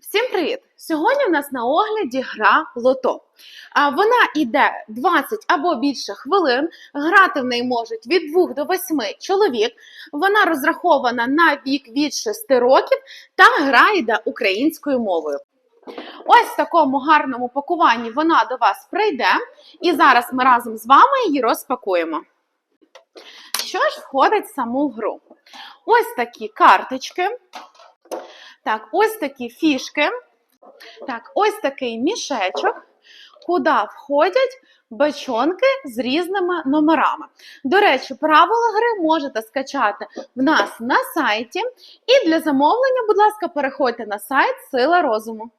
Всім привіт! Сьогодні в нас на огляді гра Лото. Вона йде 20 або більше хвилин. Грати в неї можуть від 2 до 8 чоловік. Вона розрахована на вік від 6 років та гра йде українською мовою. Ось в такому гарному пакуванні вона до вас прийде, і зараз ми разом з вами її розпакуємо. Що ж входить в саму гру? Ось такі карточки. Так, ось такі фішки. Так, ось такий мішечок, куди входять бачонки з різними номерами. До речі, правила гри можете скачати в нас на сайті. І для замовлення, будь ласка, переходьте на сайт Сила розуму.